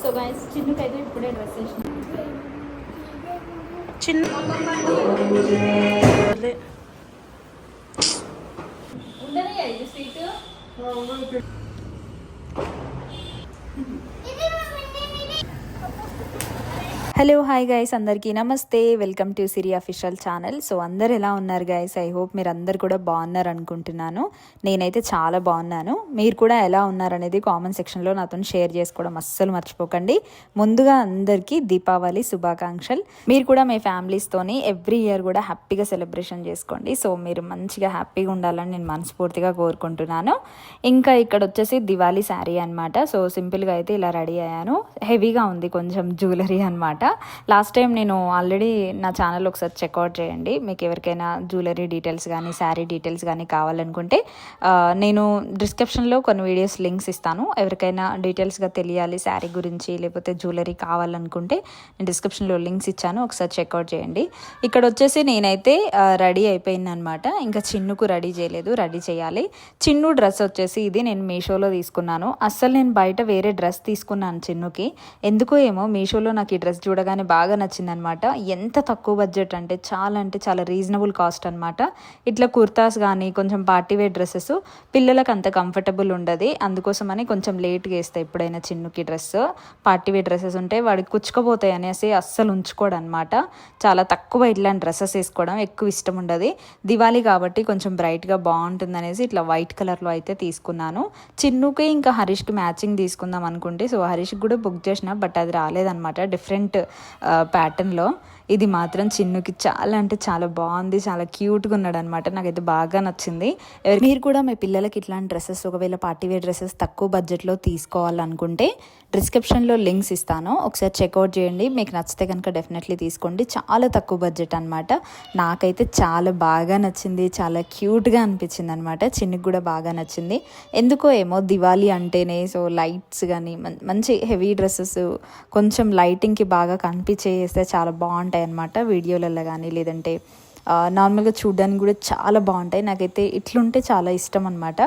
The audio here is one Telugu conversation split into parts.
సో గైస్ చిన్నకైతే ఇప్పుడే డ్రెస్ వేసిన చిన్న అదే. ఉండని ఇది స్వీట్ హలో హాయ్ గైస్ అందరికీ నమస్తే. Welcome to Siri official channel so అందరు ఎలా ఉన్నారు గైస్ ఐ హోప్ మీరు అందరు కూడా బాగున్నారు అనుకుంటున్నాను. నేనైతే చాలా బాగున్నాను. మీరు కూడా ఎలా ఉన్నారనేది కామెంట్ సెక్షన్లో నాతో షేర్ చేసుకోవడం అస్సలు మర్చిపోకండి. ముందుగా అందరికీ దీపావళి శుభాకాంక్షలు. మీరు కూడా మీ ఫ్యామిలీస్తోని ఎవ్రీ ఇయర్ కూడా హ్యాపీగా సెలబ్రేషన్ చేసుకోండి. సో మీరు మంచిగా హ్యాపీగా ఉండాలని నేను మనస్ఫూర్తిగా కోరుకుంటున్నాను. ఇంకా ఇక్కడ వచ్చేసి దివాళీ శారీ అనమాట సో సింపుల్గా అయితే ఇలా రెడీ అయ్యాను. హెవీగా ఉంది కొంచెం జ్యువెలరీ అనమాట లాస్ట్ టైం నేను ఆల్రెడీ నా ఛానల్ ఒకసారి చెక్అవుట్ చేయండి. మీకు ఎవరికైనా జ్యువెలరీ డీటెయిల్స్ కానీ శారీ డీటెయిల్స్ కానీ కావాలనుకుంటే నేను డిస్క్రిప్షన్లో కొన్ని వీడియోస్ లింక్స్ ఇస్తాను. ఎవరికైనా డీటెయిల్స్గా తెలియాలి శారీ గురించి లేకపోతే జ్యువెలరీ కావాలనుకుంటే నేను డిస్క్రిప్షన్లో లింక్స్ ఇచ్చాను. ఒకసారి చెక్అవుట్ చేయండి. ఇక్కడ వచ్చేసి నేనైతే రెడీ అయిపోయింది అనమాట. ఇంకా చిన్నుకు రెడీ చేయలేదు రెడీ చేయాలి. చిన్ను డ్రెస్ వచ్చేసి ఇది నేను మీషోలో తీసుకున్నాను. అస్సలు నేను బయట వేరే డ్రెస్ తీసుకున్నాను చిన్నుకి. ఎందుకో ఏమో మీషోలో నాకు ఈ డ్రెస్ చూడగానే బాగా నచ్చిందనమాట. ఎంత తక్కువ బడ్జెట్ అంటే చాలా అంటే చాలా రీజనబుల్ కాస్ట్ అనమాట ఇట్లా కుర్తాస్ కానీ కొంచెం పార్టీ వేర్ డ్రెస్సెస్ పిల్లలకు అంత కంఫర్టబుల్ ఉండదు. అందుకోసమని కొంచెం లేట్గా వేస్తాయి ఎప్పుడైనా చిన్నుకి డ్రెస్ పార్టీ వేర్ డ్రెస్సెస్ ఉంటే వాడికి కుచ్చుకుపోతాయి అనేసి అస్సలు ఉంచుకోడు అనమాట చాలా తక్కువ ఇట్లాంటి డ్రెస్సెస్ వేసుకోవడం ఎక్కువ ఇష్టం ఉండదు. దివాళీ కాబట్టి కొంచెం బ్రైట్గా బాగుంటుంది అనేసి ఇట్లా వైట్ కలర్లో అయితే తీసుకున్నాను. చిన్నుకి ఇంకా హరీష్కి మ్యాచింగ్ తీసుకుందాం అనుకుంటే సో హరీష్కి కూడా బుక్ చేసిన బట్ అది రాలేదన్నమాట డిఫరెంట్ ప్యాటర్న్లో ఇది మాత్రం చిన్నుకి చాలా అంటే చాలా బాగుంది చాలా క్యూట్గా ఉన్నాడు అనమాట నాకైతే బాగా నచ్చింది. ఎవరి- మీరు కూడా మీ పిల్లలకి ఇట్లాంటి డ్రెస్సెస్ ఒకవేళ పార్టీ వేర్ డ్రెస్సెస్ తక్కువ బడ్జెట్లో తీసుకోవాలనుకుంటే డిస్క్రిప్షన్లో లింక్స్ ఇస్తాను. ఒకసారి చెక్అవుట్ చేయండి. మీకు నచ్చితే కనుక డెఫినెట్లీ తీసుకోండి. చాలా తక్కువ బడ్జెట్ అనమాట నాకైతే చాలా బాగా నచ్చింది చాలా క్యూట్గా అనిపించింది అనమాట చిన్నికి కూడా బాగా నచ్చింది. ఎందుకో ఏమో దివాళీ అంటేనే సో లైట్స్ కానీ మంచి హెవీ డ్రెస్సెస్ కొంచెం లైటింగ్కి బాగా కనిపించేస్తే చాలా బాగుంటుంది. ఉంటాయన్నమాట వీడియోలలో కానీ లేదంటే నార్మల్గా చూడడానికి కూడా చాలా బాగుంటాయి. నాకైతే ఇట్లుంటే చాలా ఇష్టం అనమాట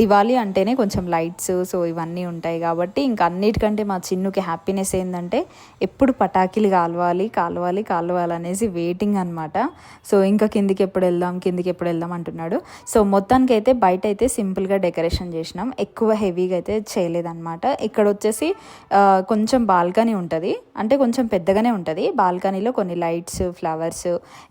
దివాళీ అంటేనే కొంచెం లైట్స్ సో ఇవన్నీ ఉంటాయి కాబట్టి ఇంకా అన్నిటికంటే మా చిన్నుకి హ్యాపీనెస్ ఏంటంటే ఎప్పుడు పటాకీలు కాలవాలి కాలవాలి కాలవాలి అనేసి వెయిటింగ్ అనమాట సో ఇంకా కిందికి ఎప్పుడు వెళ్దాం కిందికి ఎప్పుడు వెళ్దాం అంటున్నాడు. సో మొత్తానికి అయితే బయట అయితే సింపుల్గా డెకరేషన్ చేసినాం. ఎక్కువ హెవీగా అయితే చేయలేదన్నమాట. ఇక్కడ వచ్చేసి కొంచెం బాల్కనీ ఉంటుంది. అంటే కొంచెం పెద్దగానే ఉంటుంది. బాల్కనీలో కొన్ని లైట్స్ ఫ్లవర్స్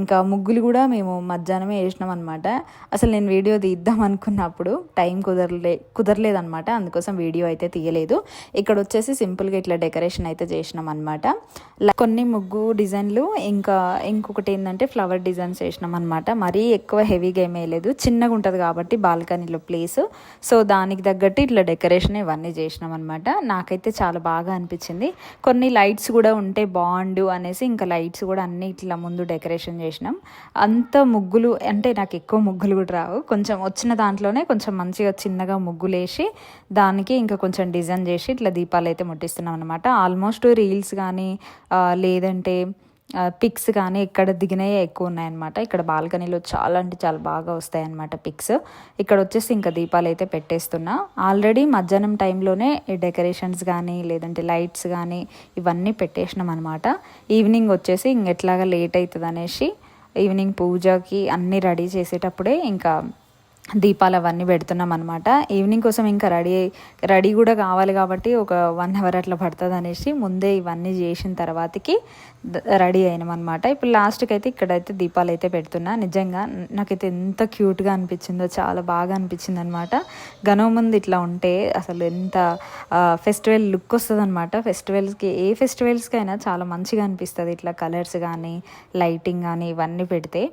ఇంకా ముగ్గులు కూడా మేము మధ్యాహ్నమే వేసినాం అనమాట అసలు నేను వీడియో తీద్దాం అనుకున్నప్పుడు టైం కుదరలే కుదరలేదనమాట అందుకోసం వీడియో అయితే తీయలేదు. ఇక్కడ వచ్చేసి సింపుల్గా ఇట్లా డెకరేషన్ అయితే చేసినాం అనమాట కొన్ని ముగ్గు డిజైన్లు ఇంకా ఇంకొకటి ఏంటంటే ఫ్లవర్ డిజైన్స్ వేసినాం అనమాట మరీ ఎక్కువ హెవీగా ఏమీ వేయలేదు. చిన్నగా ఉంటుంది కాబట్టి బాల్కనీలో ప్లేస్. సో దానికి తగ్గట్టు ఇట్లా డెకరేషన్ ఇవన్నీ చేసినాం అనమాట నాకైతే చాలా బాగా అనిపించింది. కొన్ని లైట్స్ కూడా ఉంటే బాగుండు అనేసి ఇంకా లైట్స్ కూడా అన్ని ఇట్లా ముందు డెకరేషన్ చేసినాం. అంత ముగ్గులు అంటే నాకు ఎక్కువ ముగ్గులు కూడా రావు. కొంచెం వచ్చిన దాంట్లోనే కొంచెం మంచిగా చిన్నగా ముగ్గులు వేసి దానికి ఇంకా కొంచెం డిజైన్ చేసి ఇట్లా దీపాలు అయితే ముట్టిస్తున్నాం అనమాట ఆల్మోస్ట్ రీల్స్ కానీ లేదంటే పిక్స్ కానీ ఇక్కడ దిగినవి ఎక్కువ ఉన్నాయన్నమాట. ఇక్కడ బాల్కనీలో చాలా అంటే చాలా బాగా వస్తాయన్నమాట పిక్స్. ఇక్కడ వచ్చేసి ఇంకా దీపాలు అయితే పెట్టేస్తున్నా. ఆల్రెడీ మధ్యాహ్నం టైంలోనే డెకరేషన్స్ కానీ లేదంటే లైట్స్ కానీ ఇవన్నీ పెట్టేసినాం అనమాట ఈవినింగ్ వచ్చేసి ఇంకెట్లాగా లేట్ అవుతుంది అనేసి ఈవినింగ్ పూజకి అన్నీ రెడీ చేసేటప్పుడే ఇంకా దీపాలు అవన్నీ పెడుతున్నాం అనమాట ఈవినింగ్ కోసం ఇంకా రెడీ రెడీ కూడా కావాలి కాబట్టి ఒక వన్ అవర్ అట్లా పడుతుంది అనేసి ముందే ఇవన్నీ చేసిన తర్వాతకి రెడీ అయినాం అనమాట ఇప్పుడు లాస్ట్కి అయితే ఇక్కడైతే దీపాలు అయితే పెడుతున్నా. నిజంగా నాకైతే ఎంత క్యూట్గా అనిపించిందో చాలా బాగా అనిపించింది అనమాట గనం ముందు ఇట్లా ఉంటే అసలు ఎంత ఫెస్టివల్ లుక్ వస్తుంది అనమాట ఫెస్టివల్స్కి ఏ ఫెస్టివల్స్కి అయినా చాలా మంచిగా అనిపిస్తుంది. ఇట్లా కలర్స్ కానీ లైటింగ్ కానీ ఇవన్నీ పెడితే.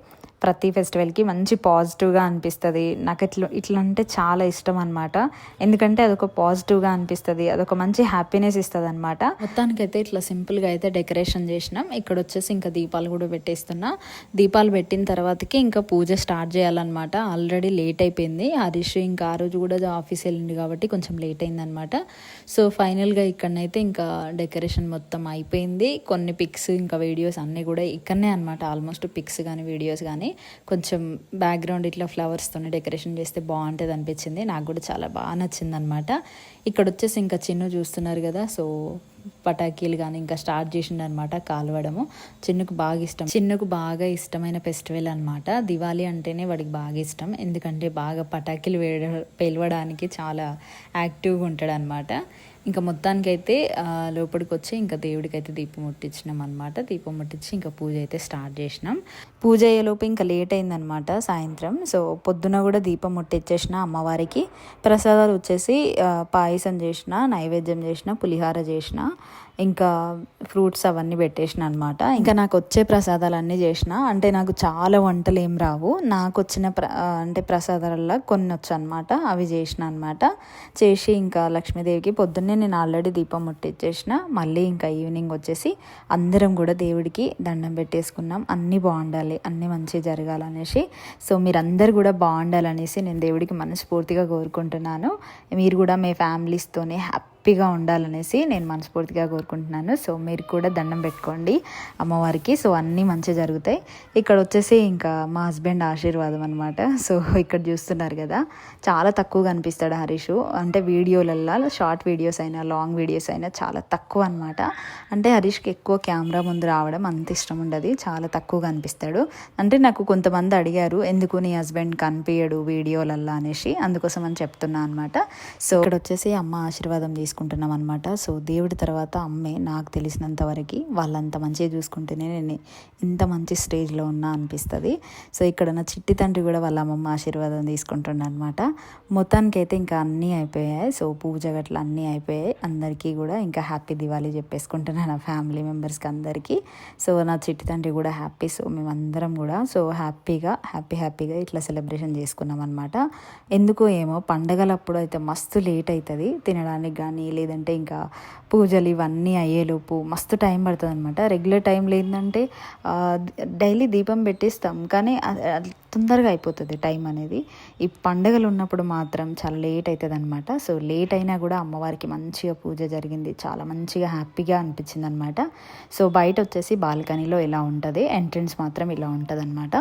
ప్రతి ఫెస్టివల్కి మంచి పాజిటివ్గా అనిపిస్తుంది. నాకు ఇట్లా ఇట్లా అంటే చాలా ఇష్టం అనమాట ఎందుకంటే అదొక పాజిటివ్గా అనిపిస్తుంది. అదొక మంచి హ్యాపీనెస్ ఇస్తుంది అనమాట మొత్తానికైతే ఇట్లా సింపుల్గా అయితే డెకరేషన్ చేసినాం. ఇక్కడ వచ్చేసి ఇంకా దీపాలు కూడా పెట్టేస్తున్నా. దీపాలు పెట్టిన తర్వాతకి ఇంకా పూజ స్టార్ట్ చేయాలన్నమాట. ఆల్రెడీ లేట్ అయిపోయింది. హరీష్ ఇంకా ఆ రోజు కూడా ఆఫీస్ వెళ్ళింది కాబట్టి కొంచెం లేట్ అయిందనమాట సో ఫైనల్గా ఇక్కడనైతే ఇంకా డెకరేషన్ మొత్తం అయిపోయింది. కొన్ని పిక్స్ ఇంకా వీడియోస్ అన్నీ కూడా ఇక్కడనే అనమాట ఆల్మోస్ట్ పిక్స్ కానీ వీడియోస్ కానీ కొంచెం బ్యాక్గ్రౌండ్ ఇట్లా ఫ్లవర్స్తోనే డెకరేషన్ చేస్తే బాగుంటుంది అనిపించింది. నాకు కూడా చాలా బాగా నచ్చింది అనమాట ఇక్కడ వచ్చేసి ఇంకా చిన్ను చూస్తున్నారు కదా సో పటాకీలు కానీ ఇంకా స్టార్ట్ చేసిండు అనమాట కాలవడము. చిన్నుకు బాగా ఇష్టం. చిన్నుకు బాగా ఇష్టమైన ఫెస్టివల్ అనమాట దివాళీ అంటేనే వాడికి బాగా ఇష్టం. ఎందుకంటే బాగా పటాకీలు వేడ పేలవడానికి చాలా యాక్టివ్గా ఉంటాడు అనమాట ఇంకా మొత్తానికైతే లోపలికి వచ్చి ఇంకా దేవుడికి అయితే దీపం ముట్టించినాం అనమాట దీపం ముట్టించి ఇంకా పూజ అయితే స్టార్ట్ చేసినాం. పూజ అయ్యేలోపు ఇంకా లేట్ అయిందనమాట సాయంత్రం. సో పొద్దున కూడా దీపం ముట్టించేసిన అమ్మవారికి ప్రసాదాలు వచ్చేసి పాయసం చేసిన నైవేద్యం చేసిన పులిహార చేసిన ఇంకా ఫ్రూట్స్ అవన్నీ పెట్టేసిన అనమాట ఇంకా నాకు వచ్చే ప్రసాదాలన్నీ చేసిన. అంటే నాకు చాలా వంటలు ఏం రావు. నాకు వచ్చిన ప్ర అంటే ప్రసాదాలలో కొన్ని వచ్చనమాట అవి చేసిన అనమాట చేసి ఇంకా లక్ష్మీదేవికి పొద్దున్నే నేను ఆల్రెడీ దీపం ముట్టించేసిన మళ్ళీ ఇంకా ఈవినింగ్ వచ్చేసి అందరం కూడా దేవుడికి దండం పెట్టేసుకున్నాం. అన్నీ బాగుండాలి అన్నీ మంచిగా జరగాలనేసి. సో మీరందరూ కూడా బాగుండాలనేసి నేను దేవుడికి మనస్ఫూర్తిగా కోరుకుంటున్నాను. మీరు కూడా మీ ఫ్యామిలీస్తోనే హ్యాపీగా ఉండాలనేసి నేను మనస్ఫూర్తిగా కోరుకుంటున్నాను. సో మీరు కూడా దండం పెట్టుకోండి అమ్మవారికి. సో అన్నీ మంచిగా జరుగుతాయి. ఇక్కడ వచ్చేసి ఇంకా మా హస్బెండ్ ఆశీర్వాదం అనమాట సో ఇక్కడ చూస్తున్నారు కదా చాలా తక్కువ కనిపిస్తాడు హరీష్. అంటే వీడియోలల్లో షార్ట్ వీడియోస్ అయినా లాంగ్ వీడియోస్ అయినా చాలా తక్కువ అనమాట అంటే హరీష్కి ఎక్కువ కెమెరా ముందు రావడం అంత ఇష్టం ఉండదు. చాలా తక్కువ కనిపిస్తాడు అంటే నాకు కొంతమంది అడిగారు ఎందుకు నీ హస్బెండ్ కనిపించడు వీడియోలల్లో? అనేసి అందుకోసం అని చెప్తున్నా అనమాట సో ఇక్కడ వచ్చేసి అమ్మ ఆశీర్వాదం తీసుకుంటున్నాం అనమాట సో దేవుడి తర్వాత అమ్మే నాకు తెలిసినంత వరకు వాళ్ళంత మంచిగా చూసుకుంటేనే నేను ఇంత మంచి స్టేజ్లో ఉన్నా అనిపిస్తుంది. సో ఇక్కడ నా చిట్టి తండ్రి కూడా వాళ్ళ అమ్మమ్మ ఆశీర్వాదం తీసుకుంటున్నా అనమాట మొత్తానికి అయితే ఇంకా అన్నీ అయిపోయాయి. సో పూజ గట్ల అన్నీ అయిపోయాయి. అందరికీ కూడా ఇంకా హ్యాపీ దివాళీ చెప్పేసుకుంటున్నాను నా ఫ్యామిలీ మెంబర్స్కి అందరికీ. సో నా చిట్టి తండ్రి కూడా హ్యాపీ. సో మేమందరం కూడా సో హ్యాపీగా హ్యాపీ హ్యాపీగా ఇట్లా సెలబ్రేషన్ చేసుకున్నాం అనమాట ఎందుకో ఏమో పండగలప్పుడు అయితే మస్తు లేట్ అవుతుంది తినడానికి కానీ లేదంటే ఇంకా పూజలు ఇవన్నీ అయ్యేలోపు మస్తు టైం పడుతుంది అనమాట రెగ్యులర్ టైంలో ఏంటంటే డైలీ దీపం పెట్టిస్తాం. కానీ తొందరగా అయిపోతుంది టైం అనేది. ఈ పండగలు ఉన్నప్పుడు మాత్రం చాలా లేట్ అవుతుంది అనమాట సో లేట్ అయినా కూడా అమ్మవారికి మంచిగా పూజ జరిగింది. చాలా మంచిగా హ్యాపీగా అనిపించింది అనమాట సో బయట వచ్చేసి బాల్కనీలో ఇలా ఉంటుంది. ఎంట్రన్స్ మాత్రం ఇలా ఉంటుంది అనమాట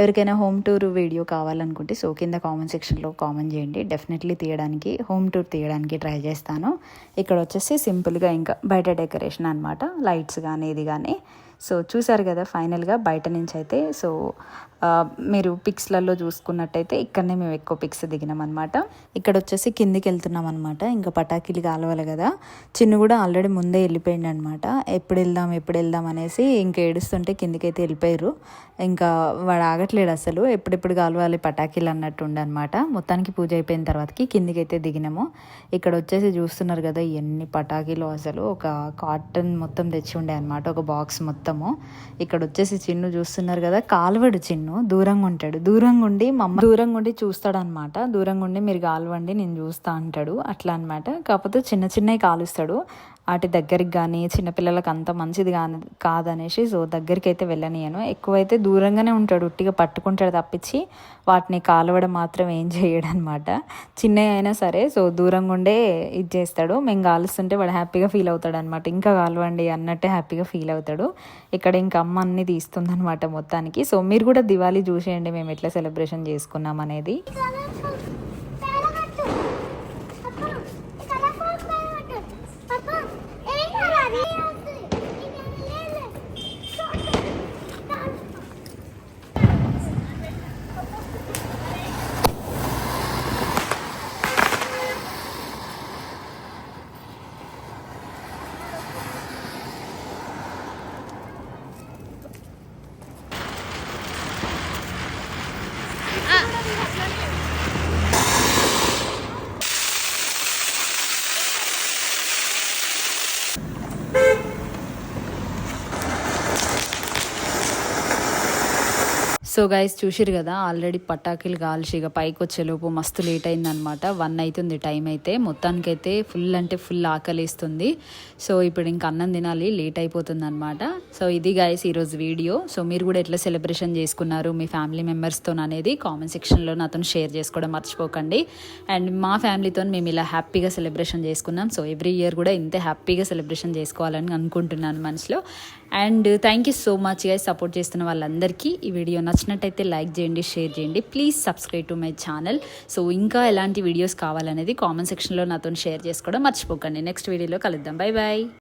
ఎవరికైనా హోమ్ టూర్ వీడియో కావాలనుకుంటే సో కింద కామెంట్ సెక్షన్లో కామెంట్ చేయండి. డెఫినెట్లీ తీయడానికి హోమ్ టూర్ తీయడానికి ట్రై చేస్తాను. ఇక్కడ వచ్చేసి సింపుల్గా ఇంకా బయట డెకరేషన్ అనమాట లైట్స్ కానీ ఇది కానీ సో చూసారు కదా ఫైనల్గా బయట నుంచి అయితే సో మీరు పిక్స్లలో చూసుకున్నట్టయితే ఇక్కడనే మేము ఎక్కువ పిక్స్ దిగినాం అనమాట ఇక్కడ వచ్చేసి కిందికి వెళ్తున్నాం అనమాట ఇంకా పటాకీలు కాలవాలి కదా. చిన్ను కూడా ఆల్రెడీ ముందే వెళ్ళిపోయింది అనమాట ఎప్పుడు వెళ్దాం ఎప్పుడు వెళ్దాం అనేసి ఇంకా ఏడుస్తుంటే కిందికైతే వెళ్ళిపోయారు. ఇంకా వాడు ఆగట్లేడు అసలు. ఎప్పుడెప్పుడు కాలవాలి పటాకీలు అన్నట్టు ఉండనమాట మొత్తానికి పూజ అయిపోయిన తర్వాతకి కిందికైతే దిగినాము. ఇక్కడ వచ్చేసి చూస్తున్నారు కదా ఎన్ని పటాకీలు అసలు. ఒక కాటన్ మొత్తం తెచ్చి ఉండే అనమాట ఒక బాక్స్ మొత్తం. మొత్తము. ఇక్కడ వచ్చేసి చిన్ను చూస్తున్నారు కదా కాలువడు చిన్ను దూరంగా ఉంటాడు. దూరంగా ఉండి మా అమ్మ దూరంగా ఉండి చూస్తాడనమాట దూరంగా ఉండి మీరు కాలువండి నేను చూస్తా అంటాడు. అట్లా అనమాట కాకపోతే చిన్న చిన్నవి కాలుస్తాడు. వాటి దగ్గరికి కానీ చిన్నపిల్లలకు అంత మంచిది కాని కాదనేసి సో దగ్గరికి అయితే వెళ్ళనియను. ఎక్కువైతే దూరంగానే ఉంటాడు ఉట్టిగా పట్టుకుంటాడు తప్పించి వాటిని కాలవడం మాత్రం ఏం చేయడు అనమాట చిన్నవి అయినా సరే సో దూరంగా ఉండే ఇది చేస్తాడు. మేము కాలుస్తుంటే వాడు హ్యాపీగా ఫీల్ అవుతాడు అనమాట ఇంకా కాలవండి అన్నట్టే హ్యాపీగా ఫీల్ అవుతాడు. ఇక్కడ ఇంకా అమ్మ అన్ని తీస్తుంది అనమాట మొత్తానికి. సో మీరు కూడా దివాళీ చూసేయండి మేము ఎట్లా సెలబ్రేషన్ చేసుకున్నాం అనేది సో గైస్ చూసిరు కదా ఆల్రెడీ పటాకులు కాల్చి ఇక పైకి వచ్చేలోపు మస్తు లేట్ అయిందనమాట వన్ అవుతుంది టైం అయితే. మొత్తానికైతే ఫుల్ అంటే ఫుల్ ఆకలిస్తుంది. సో ఇప్పుడు ఇంకా అన్నం తినాలి లేట్ అయిపోతుంది అనమాట సో ఇది గైస్ ఈరోజు వీడియో సో మీరు కూడా ఎట్లా సెలబ్రేషన్ చేసుకున్నారు మీ ఫ్యామిలీ మెంబర్స్తో అనేది కామెంట్ సెక్షన్లో నాతో షేర్ చేసుకోవడం మర్చిపోకండి. అండ్ మా ఫ్యామిలీతో మేము ఇలా హ్యాపీగా సెలబ్రేషన్ చేసుకున్నాం. సో ఎవ్రీ ఇయర్ కూడా ఇంతే హ్యాపీగా సెలబ్రేషన్ చేసుకోవాలని అనుకుంటున్నాను మనసులో. And thank you so much guys support చేస్తున్న వాళ్ళందరికీ. ఈ వీడియో నచ్చిన నచ్చినట్టయితే లైక్ చేయండి షేర్ చేయండి. Please subscribe to my channel so ఇంకా ఎలాంటి వీడియోస్ కావాలనేది కామెంట్ సెక్షన్లో నాతో షేర్ చేసుకోవడం మర్చిపోకండి. నెక్స్ట్ వీడియోలో కలుద్దాం. Bye bye